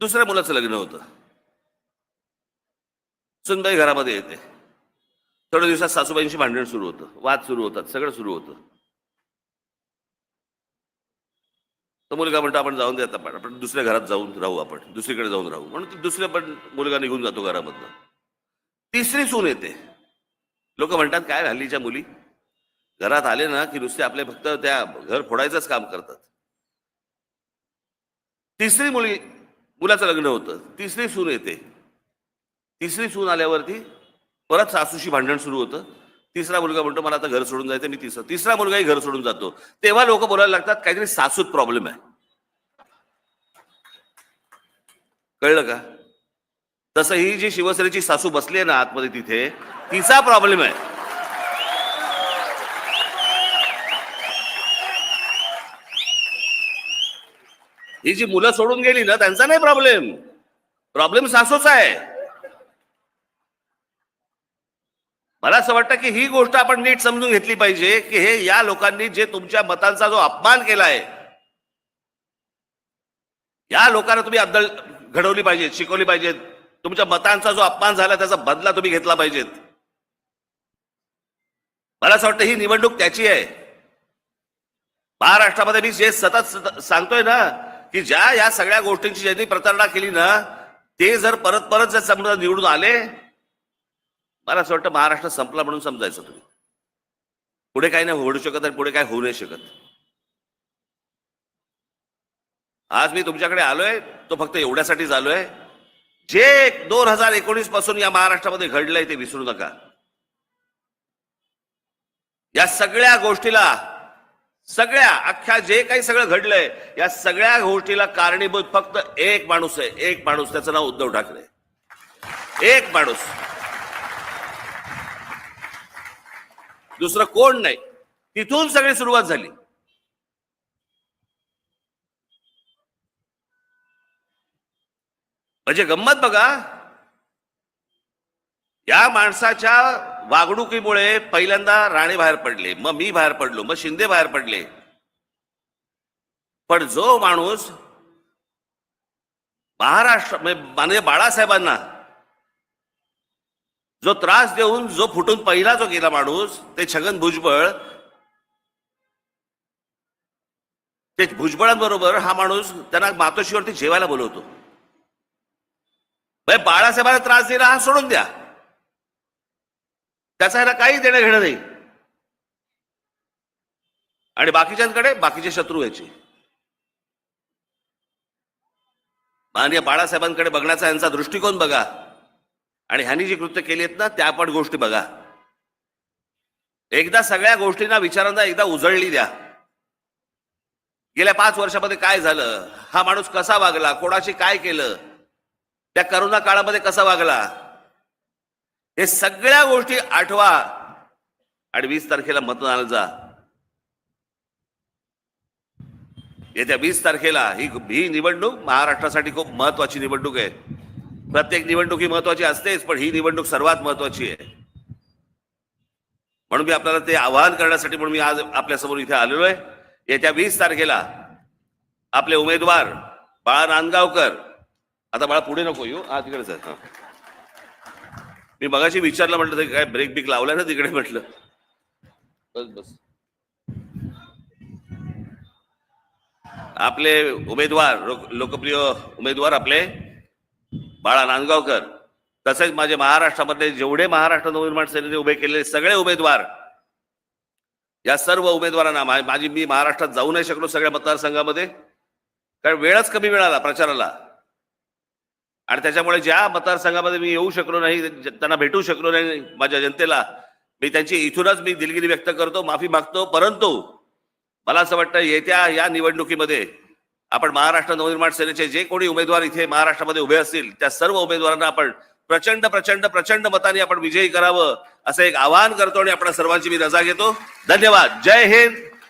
दुसऱ्या मुलाचं लग्न होतं. सुनबाई घरामध्ये येते. थोड्या दिवसात सासूबाईंशी भांडण सुरू होतं. वाद सुरू होतात. सगळं सुरू होतं. तर मुलगा म्हणतो आपण जाऊन देत आपण. पण आपण दुसऱ्या घरात जाऊन राहू आपण. दुसरीकडे जाऊन राहू. म्हणून दुसऱ्या पण मुलगा निघून जातो घरामधनं. तिसरी सून येते. लोक म्हणतात काय हल्लीच्या मुली? घरात आले ना की नुसते आपले फक्त त्या घर फोडायचंच काम करतात. तिसरी मुली मुलाचं लग्न होतं. तिसरी सून येते. तिसरी सून आल्यावरती परत सासूशी भांडण सुरू होतं. तिसरा मुलगा म्हणतो मला आता घर सोडून जायचं मी तिसरा तिसरा मुलगाही घर सोडून जातो. तेव्हा लोक बोलायला लागतात काहीतरी सासूत प्रॉब्लेम आहे. कळलं का? तसं ही जी शिवसेनेची सासू बसली आहे ना आतमध्ये तिथे तिचा प्रॉब्लेम आहे. ही जी मुलं सोडून गेली ना त्यांचा नाही प्रॉब्लेम प्रॉब्लेम सासूचा आहे. मला असं वाटतं की ही गोष्ट आपण नीट समजून घेतली पाहिजे की हे या लोकांनी जे तुमच्या मतांचा जो अपमान केलाय या लोकांना तुम्ही अद्दल घडवली पाहिजे शिकवली पाहिजेत. तुमच्या मतांचा जो अपमान झाला त्याचा बदला तुम्ही घेतला पाहिजेत. मला असं वाटतं ही निवडणूक त्याची आहे. महाराष्ट्रामध्ये मी जे सतत सतत सांगतोय ना की ज्या या सगळ्या गोष्टींची ज्यांनी प्रतारणा केली ना ते जर परत परत जर समजा निवडून आले मला असं वाटतं महाराष्ट्र संपला म्हणून समजायचं तुम्ही. पुढे काही नाही होऊ शकत आणि पुढे काय होऊ नाही शकत. आज मी तुमच्याकडे आलोय तो फक्त एवढ्यासाठीच आलोय जे दोन हजार एकोणीसपासून या महाराष्ट्रामध्ये घडलंय ते विसरू नका. या सगळ्या गोष्टीला सगळ्या अख्ख्या जे काही सगळं घडलंय या सगळ्या गोष्टीला कारणीभूत फक्त एक माणूस आहे एक माणूस. त्याचं नाव उद्धव ठाकरे. एक माणूस. दुसरं कोण नाही. तिथून सगळी सुरुवात झाली. म्हणजे गंमत बघा. या माणसाच्या वागणुकीमुळे पहिल्यांदा राणे बाहेर पडले मग मी बाहेर पडलो मग शिंदे बाहेर पडले. पण जो माणूस महाराष्ट्र म्हणजे माननीय बाळासाहेबांना जो त्रास देऊन जो फुटून पहिला जो गेला माणूस ते छगन भुजबळ ते भुजबळांबरोबर हा माणूस त्यांना मातोशीवरती जेवायला बोलवतो. म्हणजे बाळासाहेबांना त्रास दिला हा सोडून द्या. त्याचा ह्याला काही देणं घेणं नाही. आणि बाकीच्यांकडे बाकीचे शत्रू याचे माननीय बाळासाहेबांकडे बघण्याचा यांचा दृष्टिकोन बघा. आणि ह्यांनी जी कृत्य केली आहेत ना त्या पण गोष्टी बघा. एकदा सगळ्या गोष्टींना विचारांना एकदा उजळली द्या. गेल्या पाच वर्षामध्ये काय झालं? हा माणूस कसा वागला? कोणाशी काय केलं? त्या करोना काळामध्ये कसा वागला? हे सगळ्या गोष्टी आठवा. आणि वीस तारखेला मतदानाला जा. येत्या वीस तारखेला ही ही निवडणूक महाराष्ट्रासाठी खूप महत्वाची निवडणूक आहे. प्रत्येक निवडणूक ही महत्वाची असतेच पण ही निवडणूक सर्वात महत्वाची आहे. म्हणून मी आपल्याला ते आवाहन करण्यासाठी म्हणून मी आज आपल्यासमोर इथे आलेलो आहे. येत्या वीस तारखेला आपले उमेदवार बाळा नांदगावकर. आता बाळा पुढे नको येऊ. आज तिकडेच आहे मी मगाशी विचारलं म्हटलं काय ब्रेक बिक लावलाय ना तिकडे? म्हटलं. बस बस. आपले उमेदवार लोकप्रिय उमेदवार आपले बाळा नांदगावकर. तसेच माझे महाराष्ट्रामध्ये जेवढे महाराष्ट्र नवनिर्माण सेनेने उभे केलेले सगळे उमेदवार या सर्व उमेदवारांना माझी मी महाराष्ट्रात जाऊ नाही शकलो सगळ्या मतदारसंघामध्ये. कारण वेळच कमी मिळाला प्रचाराला. आणि त्याच्यामुळे ज्या मतदारसंघामध्ये मी येऊ शकलो नाही त्यांना भेटू शकलो नाही माझ्या जनतेला मी त्यांची इथूनच मी दिलगिरी व्यक्त करतो माफी मागतो. परंतु मला असं वाटतं येत्या या निवडणुकीमध्ये आपण महाराष्ट्र नवनिर्माण सेनेचे जे कोणी उमेदवार इथे महाराष्ट्रामध्ये उभे असतील त्या सर्व उमेदवारांना आपण प्रचंड प्रचंड प्रचंड मतांनी आपण विजयी करावं असं एक आवाहन करतो आणि आपण सर्वांची मी रजा घेतो. धन्यवाद. जय हिंद.